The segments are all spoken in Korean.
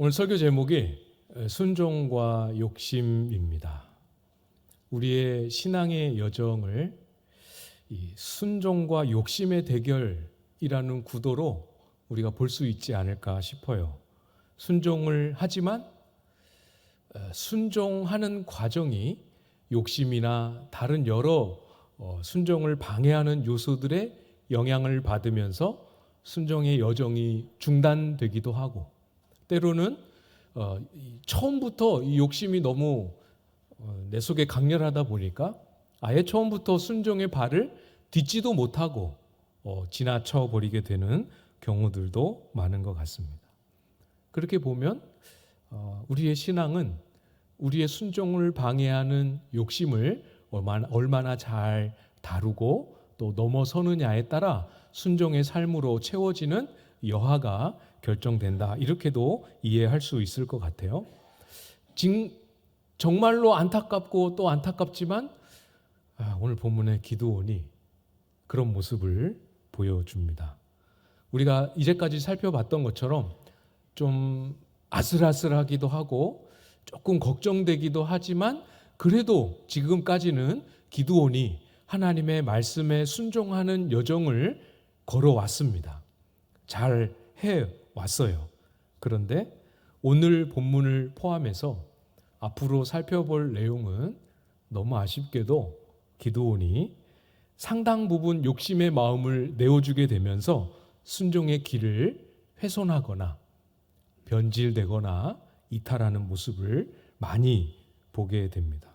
오늘 설교 제목이 순종과 욕심입니다. 우리의 신앙의 여정을 이 순종과 욕심의 대결이라는 구도로 우리가 볼 수 있지 않을까 싶어요. 순종을 하지만 어, 순종하는 과정이 욕심이나 다른 여러 어, 순종을 방해하는 요소들의 영향을 받으면서 순종의 여정이 중단되기도 하고 때로는 어, 처음부터 이 욕심이 너무 내 속에 강렬하다 보니까 아예 처음부터 순종의 발을 딛지도 못하고 지나쳐 버리게 되는 경우들도 많은 것 같습니다. 그렇게 보면 우리의 신앙은 우리의 순종을 방해하는 욕심을 얼마나, 얼마나 잘 다루고 또 넘어서느냐에 따라 순종의 삶으로 채워지는 여하가 결정된다. 이렇게도 이해할 수 있을 것 같아요. 정말로 안타깝고 또 안타깝지만 아, 오늘 본문의 기도원이 그런 모습을 보여줍니다. 우리가 이제까지 살펴봤던 것처럼 좀 아슬아슬하기도 하고 조금 걱정되기도 하지만 그래도 지금까지는 기도원이 하나님의 말씀에 순종하는 여정을 걸어왔습니다. 잘 해왔어요. 그런데 오늘 본문을 포함해서 앞으로 살펴볼 내용은 너무 아쉽게도 기도원이 상당 부분 욕심의 마음을 내어주게 되면서 순종의 길을 훼손하거나 변질되거나 이탈하는 모습을 많이 보게 됩니다.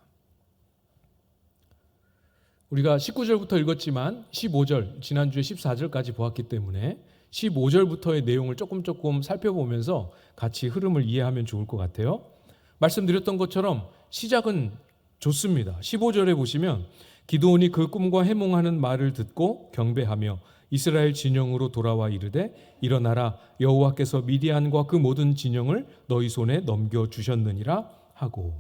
우리가 19절부터 읽었지만 15절, 지난주에 14절까지 보았기 때문에 15절부터의 내용을 조금 조금 살펴보면서 같이 흐름을 이해하면 좋을 것 같아요. 말씀드렸던 것처럼 시작은 좋습니다. 15절에 보시면 기도원이 그 꿈과 해몽하는 말을 듣고 경배하며 이스라엘 진영으로 돌아와 이르되 일어나라 여호와께서 미디안과 그 모든 진영을 너희 손에 넘겨 주셨느니라 하고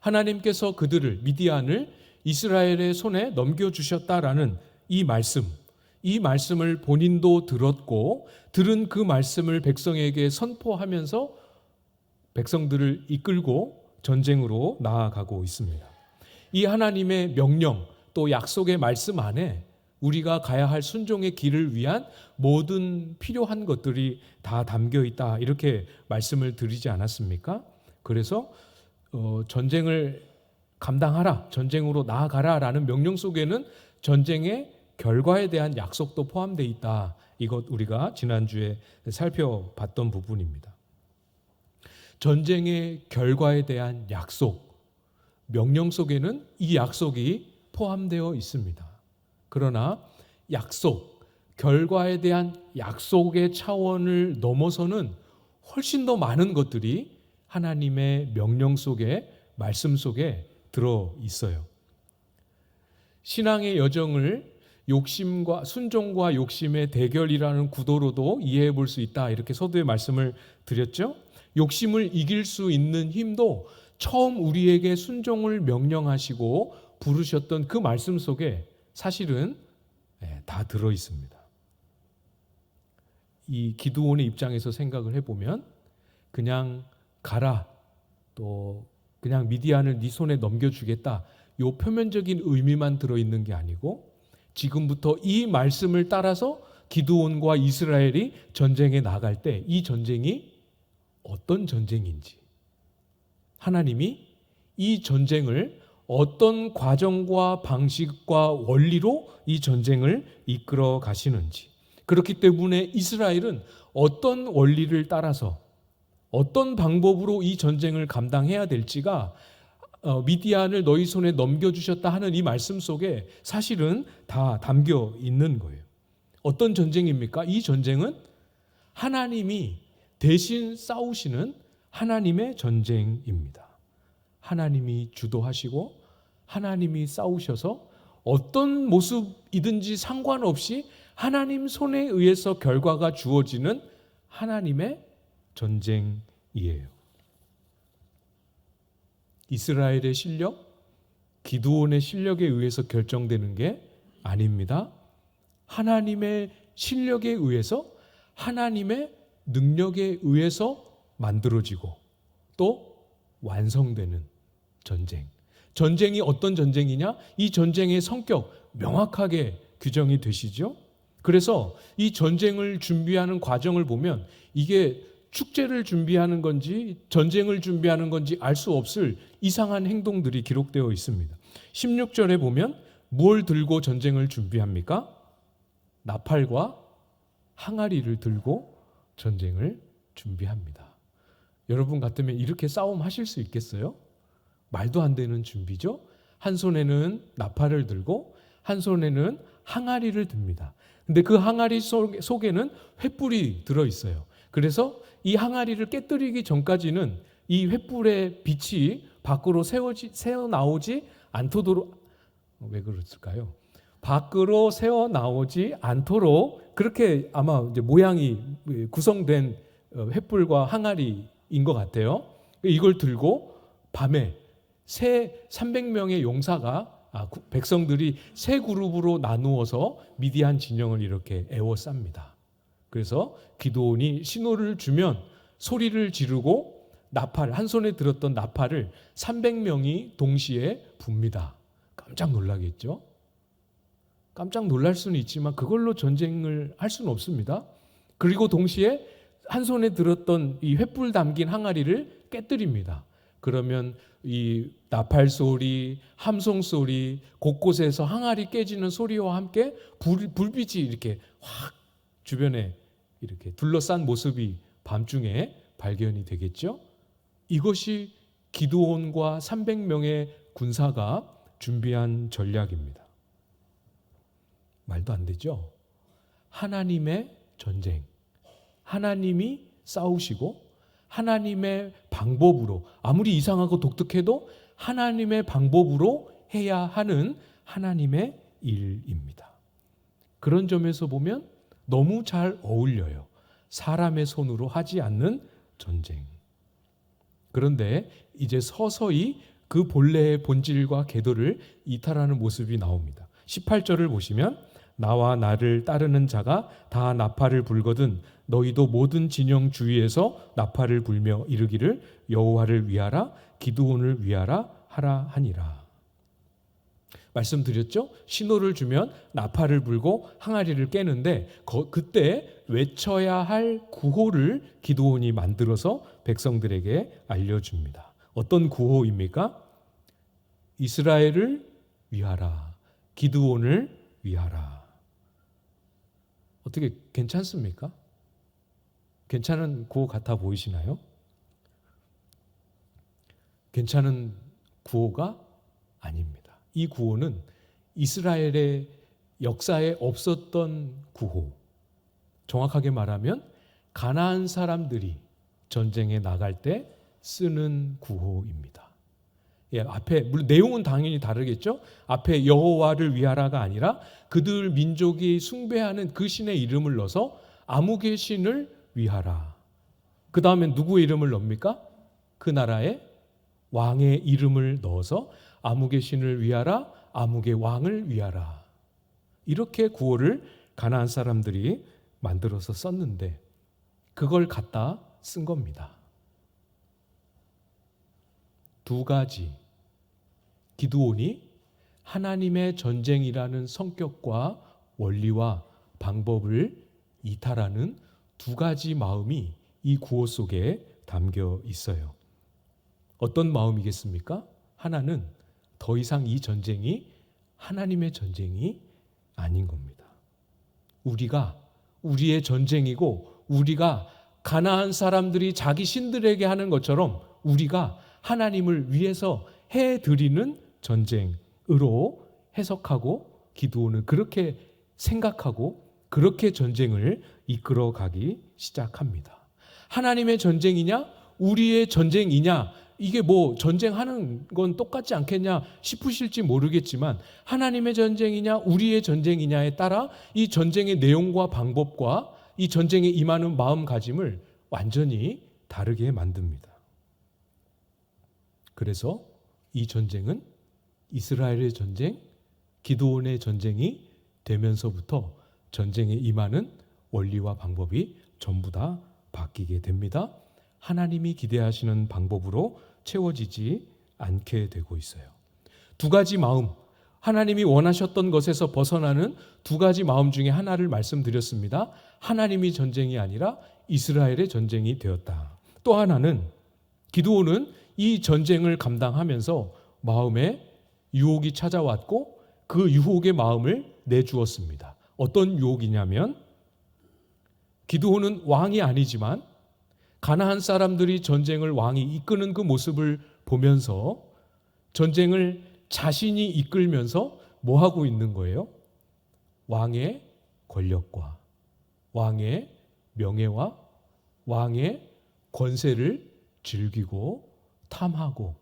하나님께서 그들을 미디안을 이스라엘의 손에 넘겨 주셨다라는 이 말씀 이 말씀을 본인도 들었고 들은 그 말씀을 백성에게 선포하면서 백성들을 이끌고 전쟁으로 나아가고 있습니다. 이 하나님의 명령 또 약속의 말씀 안에 우리가 가야 할 순종의 길을 위한 모든 필요한 것들이 다 담겨 있다 이렇게 말씀을 드리지 않았습니까? 그래서 어, 전쟁을 감당하라 전쟁으로 나아가라 라는 명령 속에는 전쟁의 결과에 대한 약속도 포함되어 있다. 이것 우리가 지난주에 살펴봤던 부분입니다. 전쟁의 결과에 대한 약속, 명령 속에는 이 약속이 포함되어 있습니다. 그러나 약속, 결과에 대한 약속의 차원을 넘어서는 훨씬 더 많은 것들이 하나님의 명령 속에, 말씀 속에 들어 있어요. 신앙의 여정을 욕심과 순종과 욕심의 대결이라는 구도로도 이해해 볼 수 있다. 이렇게 서두에 말씀을 드렸죠. 욕심을 이길 수 있는 힘도 처음 우리에게 순종을 명령하시고 부르셨던 그 말씀 속에 사실은 예, 다 들어 있습니다. 이 기도원의 입장에서 생각을 해보면 그냥 가라 또 그냥 미디안을 네 손에 넘겨주겠다 요 표면적인 의미만 들어 있는 게 아니고 지금부터 이 말씀을 따라서 기드온과 이스라엘이 전쟁에 나갈 때 이 전쟁이 어떤 전쟁인지 하나님이 이 전쟁을 어떤 과정과 방식과 원리로 이 전쟁을 이끌어 가시는지 그렇기 때문에 이스라엘은 어떤 원리를 따라서 어떤 방법으로 이 전쟁을 감당해야 될지가 어, 미디안을 너희 손에 넘겨주셨다 하는 이 말씀 속에 사실은 다 담겨 있는 거예요. 어떤 전쟁입니까? 이 전쟁은 하나님이 대신 싸우시는 하나님의 전쟁입니다. 하나님이 주도하시고 하나님이 싸우셔서 어떤 모습이든지 상관없이 하나님 손에 의해서 결과가 주어지는 하나님의 전쟁이에요. 이스라엘의 실력, 기드온의 실력에 의해서 결정되는 게 아닙니다. 하나님의 실력에 의해서 하나님의 능력에 의해서 만들어지고 또 완성되는 전쟁. 전쟁이 어떤 전쟁이냐? 이 전쟁의 성격 명확하게 규정이 되시죠? 그래서 이 전쟁을 준비하는 과정을 보면 이게 축제를 준비하는 건지 전쟁을 준비하는 건지 알 수 없을 이상한 행동들이 기록되어 있습니다. 16절에 보면 무엇 들고 전쟁을 준비합니까? 나팔과 항아리를 들고 전쟁을 준비합니다. 여러분 같으면 이렇게 싸움 하실 수 있겠어요? 말도 안 되는 준비죠? 한 손에는 나팔을 들고 한 손에는 항아리를 듭니다. 근데 그 항아리 속에는 횃불이 들어 있어요. 그래서 이 항아리를 깨뜨리기 전까지는 이 횃불의 빛이 밖으로 세워지, 새어 나오지 않도록 왜 그랬을까요? 밖으로 새어 나오지 않도록 그렇게 아마 이제 모양이 구성된 어, 횃불과 항아리인 것 같아요. 이걸 들고 밤에 새 300명의 용사가 아, 백성들이 세 그룹으로 나누어서 미디안 진영을 이렇게 에워쌉니다. 그래서 기도온이 신호를 주면 소리를 지르고 나팔 한 손에 들었던 나팔을 300명이 동시에 붑니다. 깜짝 놀라겠죠? 깜짝 놀랄 수는 있지만 그걸로 전쟁을 할 수는 없습니다. 그리고 동시에 한 손에 들었던 이 횃불 담긴 항아리를 깨뜨립니다. 그러면 이 나팔 소리, 함성 소리, 곳곳에서 항아리 깨지는 소리와 함께 불, 불빛이 이렇게 확 주변에 이렇게 둘러싼 모습이 밤중에 발견이 되겠죠. 이것이 기도원과 300명의 군사가 준비한 전략입니다. 말도 안 되죠. 하나님의 전쟁. 하나님이 싸우시고 하나님의 방법으로 아무리 이상하고 독특해도 하나님의 방법으로 해야 하는 하나님의 일입니다. 그런 점에서 보면 너무 잘 어울려요. 사람의 손으로 하지 않는 전쟁. 그런데 이제 서서히 그 본래의 본질과 궤도를 이탈하는 모습이 나옵니다. 18절을 보시면 나와 나를 따르는 자가 다 나팔을 불거든 너희도 모든 진영 주위에서 나팔을 불며 이르기를 여호와를 위하라 기드온을 위하라 하라 하니라. 말씀드렸죠? 신호를 주면 나팔을 불고 항아리를 깨는데 거, 그때 외쳐야 할 구호를 기도원이 만들어서 백성들에게 알려줍니다. 어떤 구호입니까? 이스라엘을 위하라. 기드온을 위하라. 어떻게 괜찮습니까? 괜찮은 구호 같아 보이시나요? 괜찮은 구호가 아닙니다. 이 구호는 이스라엘의 역사에 없었던 구호. 정확하게 말하면 가나안 사람들이 전쟁에 나갈 때 쓰는 구호입니다. 예, 앞에 물론 내용은 당연히 다르겠죠. 앞에 여호와를 위하라가 아니라 그들 민족이 숭배하는 그 신의 이름을 넣어서 아무개 신을 위하라. 그 다음에 누구의 이름을 넣습니까? 그 나라의 왕의 이름을 넣어서 아무개 신을 위하라, 아무개 왕을 위하라. 이렇게 구호를 가나안 사람들이 만들어서 썼는데 그걸 갖다 쓴 겁니다. 두 가지 기드온이 하나님의 전쟁이라는 성격과 원리와 방법을 이탈하는 두 가지 마음이 이 구호 속에 담겨 있어요. 어떤 마음이겠습니까? 하나는 더 이상 이 전쟁이 하나님의 전쟁이 아닌 겁니다. 우리가 우리의 전쟁이고 우리가 가나안 사람들이 자기 신들에게 하는 것처럼 우리가 하나님을 위해서 해 드리는 전쟁으로 해석하고 기도는 그렇게 생각하고 그렇게 전쟁을 이끌어 가기 시작합니다. 하나님의 전쟁이냐? 우리의 전쟁이냐? 이게 뭐 전쟁하는 건 똑같지 않겠냐 싶으실지 모르겠지만 하나님의 전쟁이냐 우리의 전쟁이냐에 따라 이 전쟁의 내용과 방법과 이 전쟁에 임하는 마음가짐을 완전히 다르게 만듭니다. 그래서 이 전쟁은 이스라엘의 전쟁, 기도원의 전쟁이 되면서부터 전쟁에 임하는 원리와 방법이 전부 다 바뀌게 됩니다. 하나님이 기대하시는 방법으로 채워지지 않게 되고 있어요. 두 가지 마음, 하나님이 원하셨던 것에서 벗어나는 두 가지 마음 중에 하나를 말씀드렸습니다. 하나님이 전쟁이 아니라 이스라엘의 전쟁이 되었다. 또 하나는 기도원은 이 전쟁을 감당하면서 마음에 유혹이 찾아왔고 그 유혹의 마음을 내주었습니다. 어떤 유혹이냐면 기도원은 왕이 아니지만 가나안 사람들이 전쟁을 왕이 이끄는 그 모습을 보면서 전쟁을 자신이 이끌면서 뭐 하고 있는 거예요? 왕의 권력과 왕의 명예와 왕의 권세를 즐기고 탐하고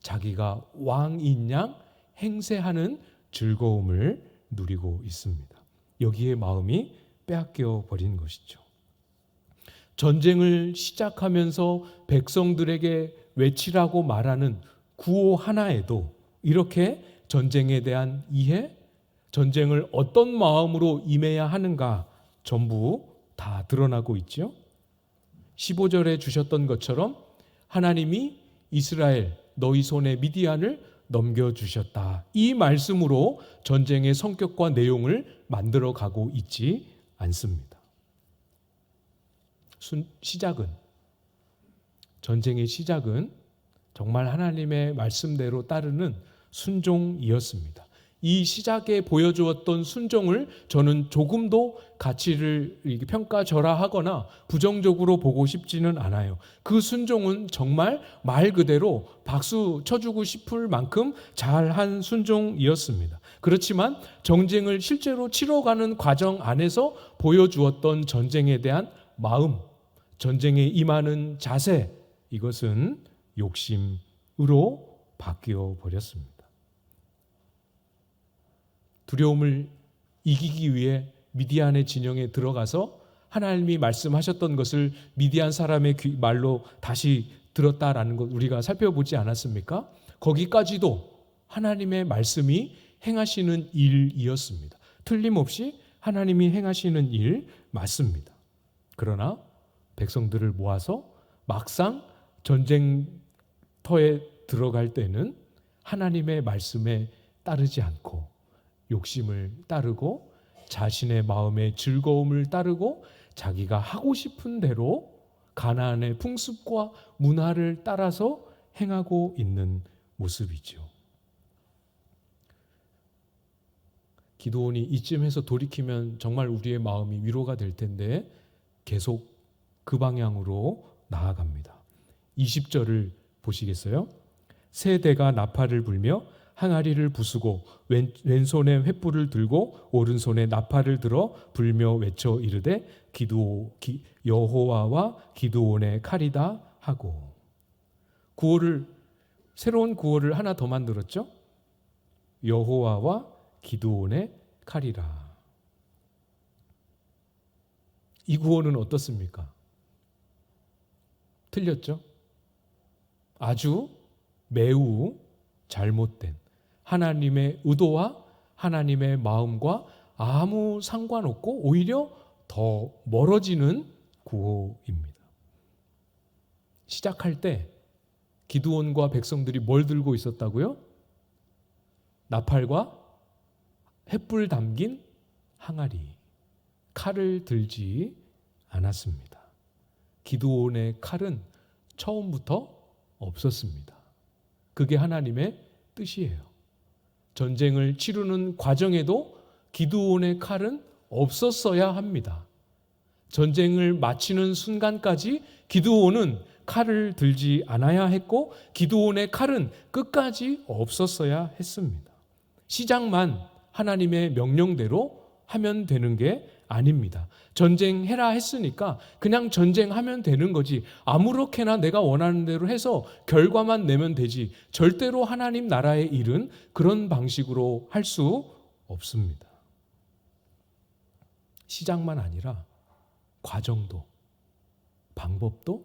자기가 왕인 양 행세하는 즐거움을 누리고 있습니다. 여기에 마음이 빼앗겨 버린 것이죠. 전쟁을 시작하면서 백성들에게 외치라고 말하는 구호 하나에도 이렇게 전쟁에 대한 이해, 전쟁을 어떤 마음으로 임해야 하는가 전부 다 드러나고 있죠. 15절에 주셨던 것처럼 하나님이 이스라엘 너희 손에 미디안을 넘겨 주셨다. 이 말씀으로 전쟁의 성격과 내용을 만들어 가고 있지 않습니다. 순, 시작은 전쟁의 시작은 정말 하나님의 말씀대로 따르는 순종이었습니다. 이 시작에 보여주었던 순종을 저는 조금도 가치를 평가절하하거나 부정적으로 보고 싶지는 않아요. 그 순종은 정말 말 그대로 박수 쳐주고 싶을 만큼 잘한 순종이었습니다. 그렇지만 전쟁을 실제로 치러가는 과정 안에서 보여주었던 전쟁에 대한 마음, 전쟁에 임하는 자세, 이것은 욕심으로 바뀌어 버렸습니다. 두려움을 이기기 위해 미디안의 진영에 들어가서 하나님이 말씀하셨던 것을 미디안 사람의 말로 다시 들었다라는 것 우리가 살펴보지 않았습니까? 거기까지도 하나님의 말씀이 행하시는 일이었습니다. 틀림없이 하나님이 행하시는 일 맞습니다. 그러나 백성들을 모아서 막상 전쟁터에 들어갈 때는 하나님의 말씀에 따르지 않고 욕심을 따르고 자신의 마음의 즐거움을 따르고 자기가 하고 싶은 대로 가나안의 풍습과 문화를 따라서 행하고 있는 모습이죠. 기도원이 이쯤에서 돌이키면 정말 우리의 마음이 위로가 될 텐데 계속 그 방향으로 나아갑니다. 20절을 보시겠어요? 세 대가 나팔을 불며 항아리를 부수고 왼, 왼손에 횃불을 들고 오른손에 나팔을 들어 불며 외쳐 이르되 기도 기, 여호와와 기도원의 칼이다 하고 구호를 새로운 구호를 하나 더 만들었죠. 여호와와 기도원의 칼이라. 이 구호는 어떻습니까? 틀렸죠? 아주 매우 잘못된 하나님의 의도와 하나님의 마음과 아무 상관없고 오히려 더 멀어지는 구호입니다. 시작할 때 기드온과 백성들이 뭘 들고 있었다고요? 나팔과 햇불 담긴 항아리, 칼을 들지 않았습니다. 기드온의 칼은 처음부터 없었습니다. 그게 하나님의 뜻이에요. 전쟁을 치르는 과정에도 기드온의 칼은 없었어야 합니다. 전쟁을 마치는 순간까지 기드온은 칼을 들지 않아야 했고 기드온의 칼은 끝까지 없었어야 했습니다. 시작만 하나님의 명령대로 하면 되는 게 아닙니다. 전쟁해라 했으니까 그냥 전쟁하면 되는 거지. 아무렇게나 내가 원하는 대로 해서 결과만 내면 되지. 절대로 하나님 나라의 일은 그런 방식으로 할 수 없습니다. 시작만 아니라 과정도, 방법도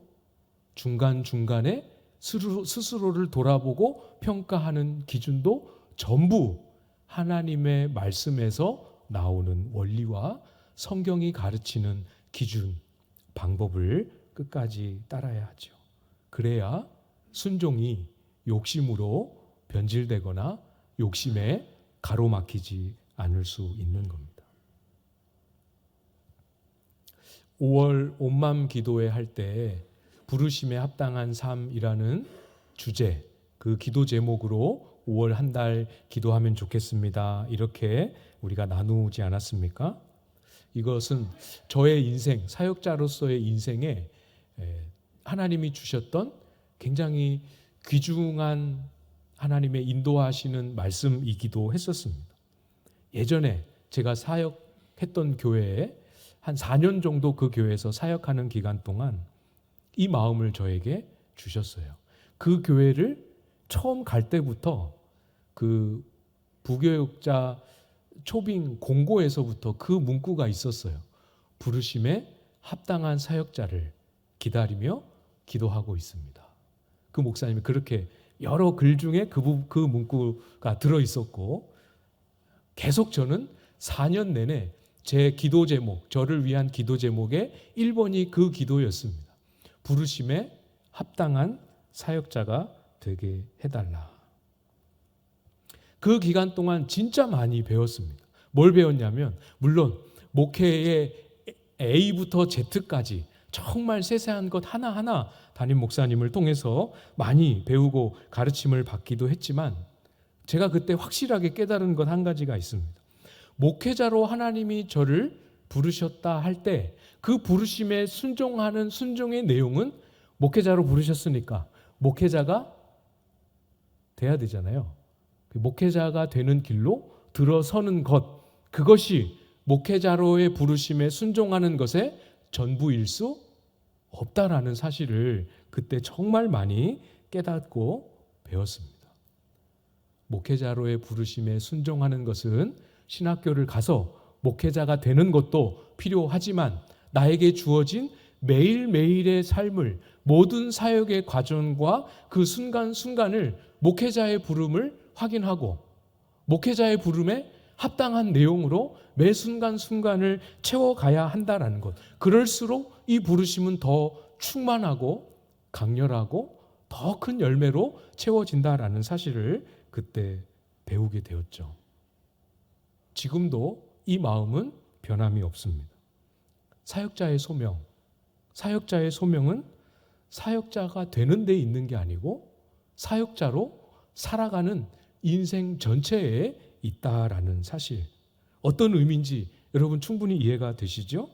중간중간에 스스로를 돌아보고 평가하는 기준도 전부 하나님의 말씀에서 나오는 원리와 성경이 가르치는 기준, 방법을 끝까지 따라야 하죠. 그래야 순종이 욕심으로 변질되거나 욕심에 가로막히지 않을 수 있는 겁니다. 5월 온맘 기도회 할 때 부르심에 합당한 삶이라는 주제 그 기도 제목으로 5월 한 달 기도하면 좋겠습니다. 이렇게 우리가 나누지 않았습니까? 이것은 저의 인생, 사역자로서의 인생에 하나님이 주셨던 굉장히 귀중한 하나님의 인도하시는 말씀이기도 했었습니다. 예전에 제가 사역했던 교회에 한 4년 정도 그 교회에서 사역하는 기간 동안 이 마음을 저에게 주셨어요. 그 교회를 처음 갈 때부터 그 부교육자 초빙 공고에서부터 그 문구가 있었어요. 부르심에 합당한 사역자를 기다리며 기도하고 있습니다. 그 목사님이 그렇게 여러 글 중에 그, 부, 그 문구가 들어 있었고 계속 저는 4년 내내 제 기도 제목, 저를 위한 기도 제목의 1번이 그 기도였습니다. 부르심에 합당한 사역자가 되게 해달라. 그 기간 동안 진짜 많이 배웠습니다. 뭘 배웠냐면, 물론 목회의 A부터 Z까지 정말 세세한 것 하나하나 담임 목사님을 통해서 많이 배우고 가르침을 받기도 했지만, 제가 그때 확실하게 깨달은 것 한 가지가 있습니다. 목회자로 하나님이 저를 부르셨다 할 때 그 부르심에 순종하는 순종의 내용은 목회자로 부르셨으니까 목회자가 돼야 되잖아요. 그 목회자가 되는 길로 들어서는 것 그것이 목회자로의 부르심에 순종하는 것의 전부일 수 없다라는 사실을 그때 정말 많이 깨닫고 배웠습니다. 목회자로의 부르심에 순종하는 것은 신학교를 가서 목회자가 되는 것도 필요하지만 나에게 주어진 매일매일의 삶을 모든 사역의 과정과 그 순간순간을 목회자의 부름을 확인하고 목회자의 부름에 합당한 내용으로 매 순간순간을 채워가야 한다라는 것. 그럴수록 이 부르심은 더 충만하고 강렬하고 더 큰 열매로 채워진다라는 사실을 그때 배우게 되었죠. 지금도 이 마음은 변함이 없습니다. 사역자의 소명, 사역자의 소명은 사역자가 되는 데 있는 게 아니고 사역자로 살아가는 인생 전체에 있다라는 사실. 어떤 의미인지 여러분 충분히 이해가 되시죠?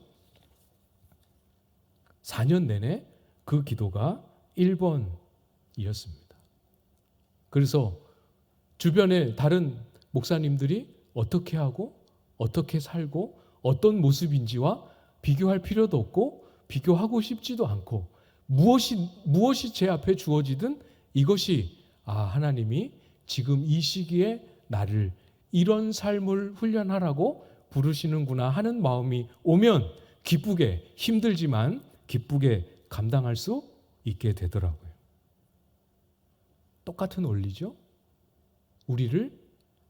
4년 내내 그 기도가 1번이었습니다. 그래서 주변에 다른 목사님들이 어떻게 하고 어떻게 살고 어떤 모습인지와 비교할 필요도 없고 비교하고 싶지도 않고 무엇이 무엇이 제 앞에 주어지든 이것이 아 하나님이 지금 이 시기에 나를 이런 삶을 훈련하라고 부르시는구나 하는 마음이 오면 기쁘게 힘들지만 기쁘게 감당할 수 있게 되더라고요. 똑같은 원리죠. 우리를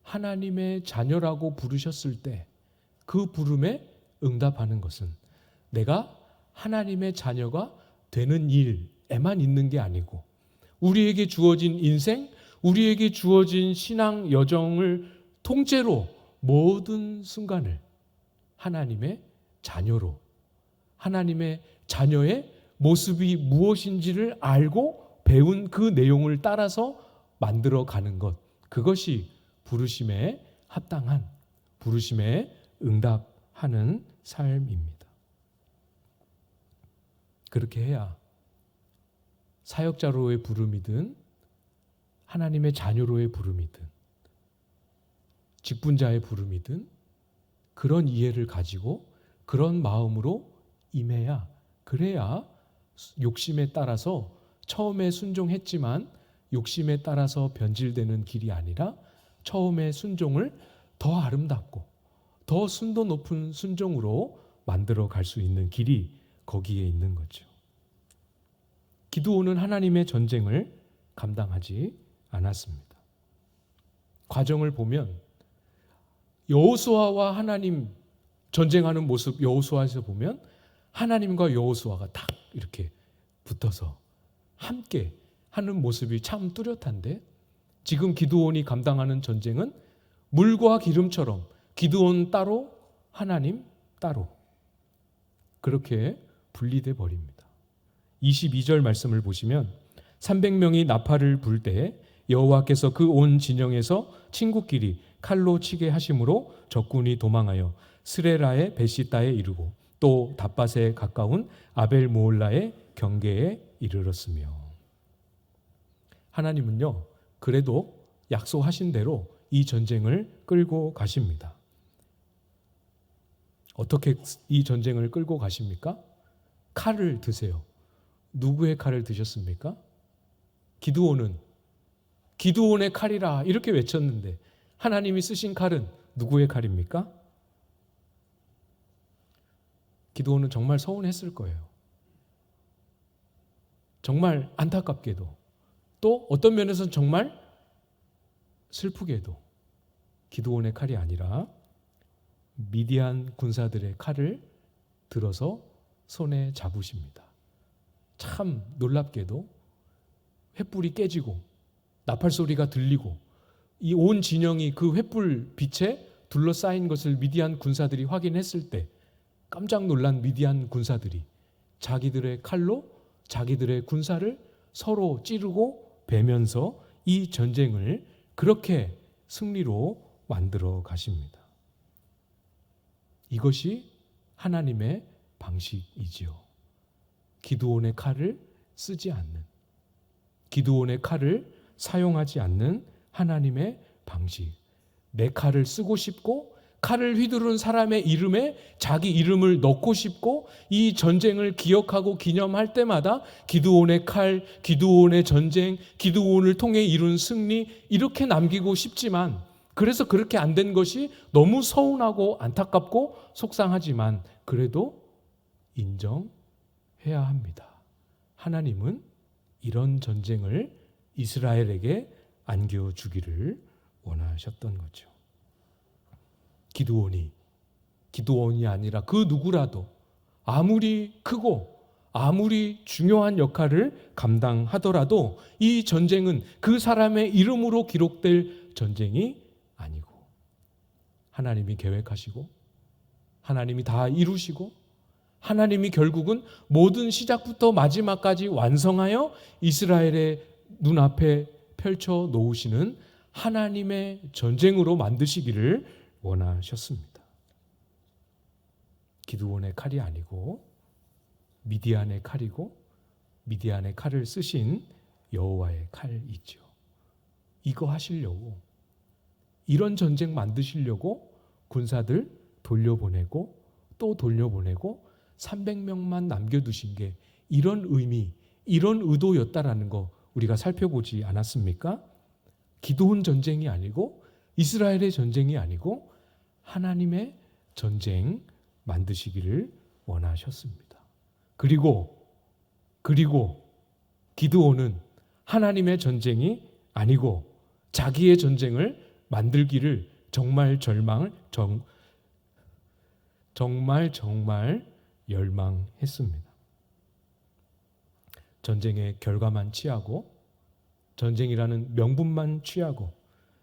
하나님의 자녀라고 부르셨을 때 그 부름에 응답하는 것은 내가 하나님의 자녀가 되는 일에만 있는 게 아니고 우리에게 주어진 인생, 우리에게 주어진 신앙 여정을 통째로 모든 순간을 하나님의 자녀로 하나님의 자녀의 모습이 무엇인지를 알고 배운 그 내용을 따라서 만들어 가는 것. 그것이 부르심에 합당한 부르심에 응답하는 삶입니다. 그렇게 해야 사역자로의 부름이든 하나님의 자녀로의 부름이든 직분자의 부름이든 그런 이해를 가지고 그런 마음으로 임해야 그래야 욕심에 따라서 처음에 순종했지만 욕심에 따라서 변질되는 길이 아니라 처음에 순종을 더 아름답고 더 순도 높은 순종으로 만들어 갈 수 있는 길이 거기에 있는 거죠. 기도원은 하나님의 전쟁을 감당하지 않았습니다. 과정을 보면 여호수아와 하나님 전쟁하는 모습 여호수아에서 보면 하나님과 여호수아가 딱 이렇게 붙어서 함께 하는 모습이 참 뚜렷한데 지금 기드온이 감당하는 전쟁은 물과 기름처럼 기드온 따로 하나님 따로 그렇게 분리돼 버립니다. 22절 말씀을 보시면 300명이 나팔을 불 때 여호와께서 그 온 진영에서 친구끼리 칼로 치게 하심으로 적군이 도망하여 스레라의 베시다에 이르고 또 답밭에 가까운 아벨 모올라의 경계에 이르렀으며 하나님은요 그래도 약속하신 대로 이 전쟁을 끌고 가십니다. 어떻게 이 전쟁을 끌고 가십니까? 칼을 드세요. 누구의 칼을 드셨습니까? 기드온은 기드온의 칼이라 이렇게 외쳤는데 하나님이 쓰신 칼은 누구의 칼입니까? 기드온은 정말 서운했을 거예요. 정말 안타깝게도 또 어떤 면에서는 정말 슬프게도 기드온의 칼이 아니라 미디안 군사들의 칼을 들어서 손에 잡으십니다. 참 놀랍게도 횃불이 깨지고 나팔 소리가 들리고 이 온 진영이 그 횃불 빛에 둘러싸인 것을 미디안 군사들이 확인했을 때 깜짝 놀란 미디안 군사들이 자기들의 칼로 자기들의 군사를 서로 찌르고 베면서 이 전쟁을 그렇게 승리로 만들어 가십니다. 이것이 하나님의 방식이지요. 기드온의 칼을 쓰지 않는 기드온의 칼을 사용하지 않는 하나님의 방식. 내 칼을 쓰고 싶고 칼을 휘두른 사람의 이름에 자기 이름을 넣고 싶고 이 전쟁을 기억하고 기념할 때마다 기드온의 칼, 기드온의 전쟁, 기드온을 통해 이룬 승리 이렇게 남기고 싶지만 그래서 그렇게 안 된 것이 너무 서운하고 안타깝고 속상하지만 그래도 인정해야 합니다. 하나님은 이런 전쟁을 이스라엘에게 안겨 주기를 원하셨던 거죠. 기드온이 기드온이 아니라 그 누구라도 아무리 크고 아무리 중요한 역할을 감당하더라도 이 전쟁은 그 사람의 이름으로 기록될 전쟁이 아니고 하나님이 계획하시고 하나님이 다 이루시고 하나님이 결국은 모든 시작부터 마지막까지 완성하여 이스라엘의 눈앞에 펼쳐 놓으시는 하나님의 전쟁으로 만드시기를 원하셨습니다. 기드온의 칼이 아니고 미디안의 칼이고 미디안의 칼을 쓰신 여호와의 칼이죠. 이거 하시려고 이런 전쟁 만드시려고 군사들 돌려보내고 또 돌려보내고 300명만 남겨두신 게 이런 의미, 이런 의도였다라는 거 우리가 살펴보지 않았습니까? 기도원 전쟁이 아니고 이스라엘의 전쟁이 아니고 하나님의 전쟁 만드시기를 원하셨습니다. 그리고 그리고 기드온은 하나님의 전쟁이 아니고 자기의 전쟁을 만들기를 정말 절망을 정, 정말 정말 열망했습니다. 전쟁의 결과만 취하고 전쟁이라는 명분만 취하고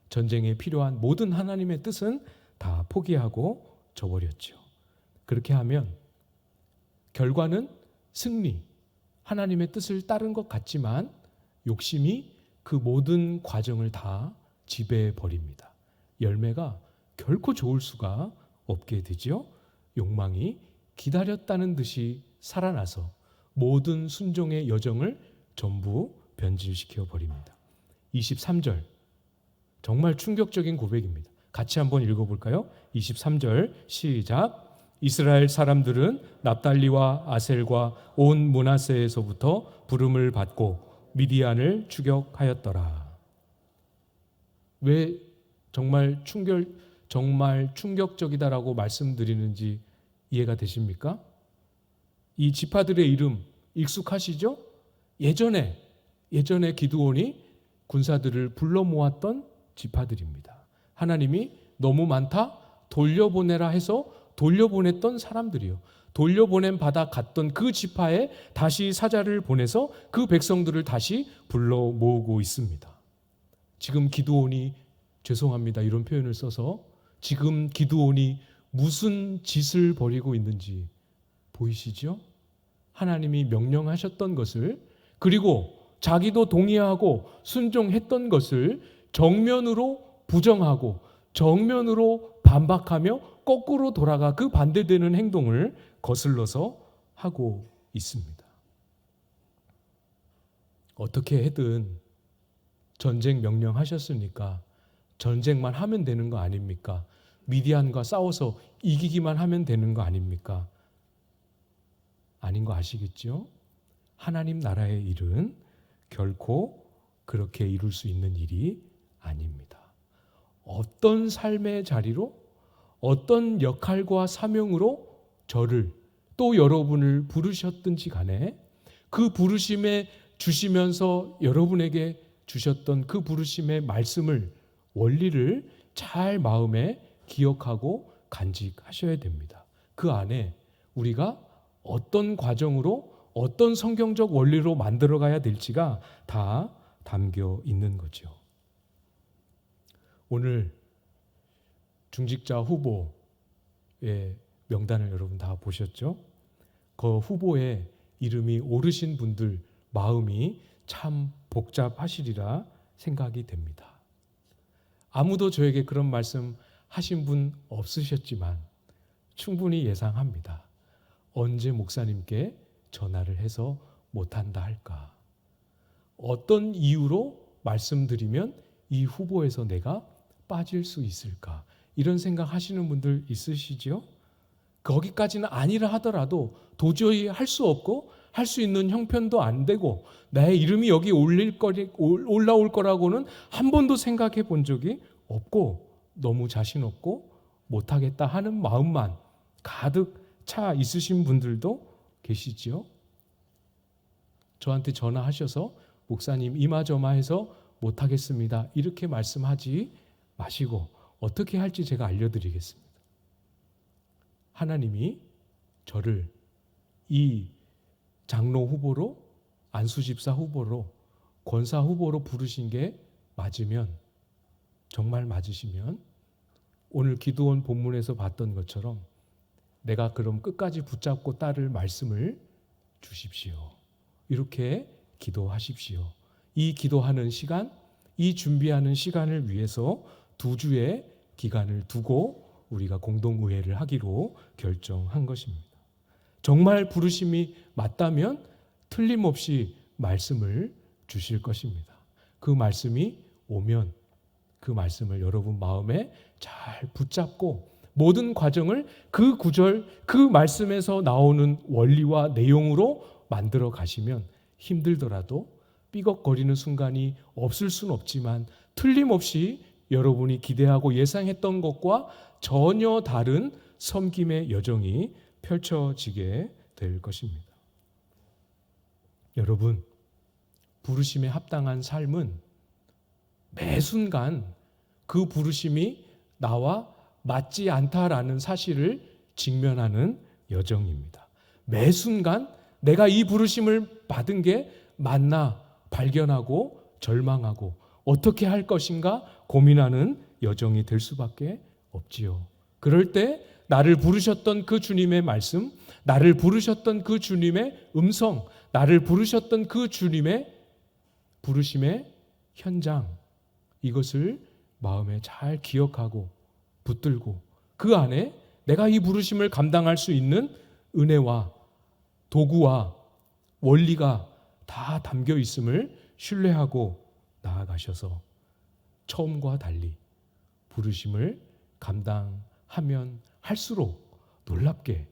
전쟁에 필요한 모든 하나님의 뜻은 다 포기하고 저버렸죠. 그렇게 하면 결과는 승리, 하나님의 뜻을 따른 것 같지만 욕심이 그 모든 과정을 다 지배해 버립니다. 열매가 결코 좋을 수가 없게 되죠. 욕망이 기다렸다는 듯이 살아나서 모든 순종의 여정을 전부 변질시켜 버립니다. 23절 정말 충격적인 고백입니다. 같이 한번 읽어 볼까요? 23절 시작. 이스라엘 사람들은 납달리와 아셀과 온 문하세에서부터 부름을 받고 미디안을 추격하였더라. 왜 정말 충격 정말 충격적이다라고 말씀드리는지 이해가 되십니까? 이 지파들의 이름 익숙하시죠? 예전에 예전에 기드온이 군사들을 불러 모았던 지파들입니다. 하나님이 너무 많다 돌려보내라 해서 돌려보냈던 사람들이요. 돌려보낸 받아 갔던 그 지파에 다시 사자를 보내서 그 백성들을 다시 불러 모으고 있습니다. 지금 기도원이 죄송합니다. 이런 표현을 써서 지금 기도원이 무슨 짓을 벌이고 있는지 보이시죠? 하나님이 명령하셨던 것을 그리고 자기도 동의하고 순종했던 것을 정면으로 부정하고 정면으로 반박하며 거꾸로 돌아가 그 반대되는 행동을 거슬러서 하고 있습니다. 어떻게 해든 전쟁 명령하셨으니까 전쟁만 하면 되는 거 아닙니까? 미디안과 싸워서 이기기만 하면 되는 거 아닙니까? 아닌 거 아시겠죠? 하나님 나라의 일은 결코 그렇게 이룰 수 있는 일이 아닙니다. 어떤 삶의 자리로 어떤 역할과 사명으로 저를 또 여러분을 부르셨든지 간에 그 부르심에 주시면서 여러분에게 주셨던 그 부르심의 말씀을 원리를 잘 마음에 기억하고 간직하셔야 됩니다. 그 안에 우리가 어떤 과정으로 어떤 성경적 원리로 만들어 가야 될지가 다 담겨 있는 거죠. 오늘 중직자 후보의 명단을 여러분 다 보셨죠? 그 후보의 이름이 오르신 분들 마음이 참 복잡하시리라 생각이 됩니다. 아무도 저에게 그런 말씀 하신 분 없으셨지만 충분히 예상합니다. 언제 목사님께 전화를 해서 못한다 할까? 어떤 이유로 말씀드리면 이 후보에서 내가 빠질 수 있을까? 이런 생각 하시는 분들 있으시죠? 거기까지는 아니라 하더라도 도저히 할 수 없고 할 수 있는 형편도 안 되고 나의 이름이 여기 올릴 거리 올라올 거라고는 한 번도 생각해 본 적이 없고 너무 자신 없고 못 하겠다 하는 마음만 가득 차 있으신 분들도 계시지요. 저한테 전화하셔서 목사님 이마저마해서 못 하겠습니다. 이렇게 말씀하지 마시고 어떻게 할지 제가 알려드리겠습니다. 하나님이 저를 이 장로 후보로 안수 집사 후보로 권사 후보로 부르신 게 맞으면 정말 맞으시면 오늘 기도원 본문에서 봤던 것처럼 내가 그럼 끝까지 붙잡고 따를 말씀을 주십시오. 이렇게 기도하십시오. 이 기도하는 시간, 이 준비하는 시간을 위해서 두 주의 기간을 두고 우리가 공동의회를 하기로 결정한 것입니다. 정말 부르심이 맞다면 틀림없이 말씀을 주실 것입니다. 그 말씀이 오면 그 말씀을 여러분 마음에 잘 붙잡고 모든 과정을 그 구절, 그 말씀에서 나오는 원리와 내용으로 만들어 가시면 힘들더라도 삐걱거리는 순간이 없을 수는 없지만 틀림없이 여러분이 기대하고 예상했던 것과 전혀 다른 섬김의 여정이 펼쳐지게 될 것입니다. 여러분, 부르심에 합당한 삶은 매 순간 그 부르심이 나와 맞지 않다라는 사실을 직면하는 여정입니다. 매 순간 내가 이 부르심을 받은 게 맞나 발견하고 절망하고 어떻게 할 것인가 고민하는 여정이 될 수밖에 없지요. 그럴 때 나를 부르셨던 그 주님의 말씀, 나를 부르셨던 그 주님의 음성, 나를 부르셨던 그 주님의 부르심의 현장, 이것을 마음에 잘 기억하고 붙들고 그 안에 내가 이 부르심을 감당할 수 있는 은혜와 도구와 원리가 다 담겨 있음을 신뢰하고 나아가셔서 처음과 달리 부르심을 감당하면 할수록 놀랍게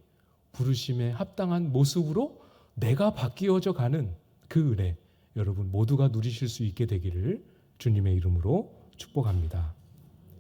부르심에 합당한 모습으로 내가 바뀌어져 가는 그 은혜 여러분 모두가 누리실 수 있게 되기를 주님의 이름으로 축복합니다.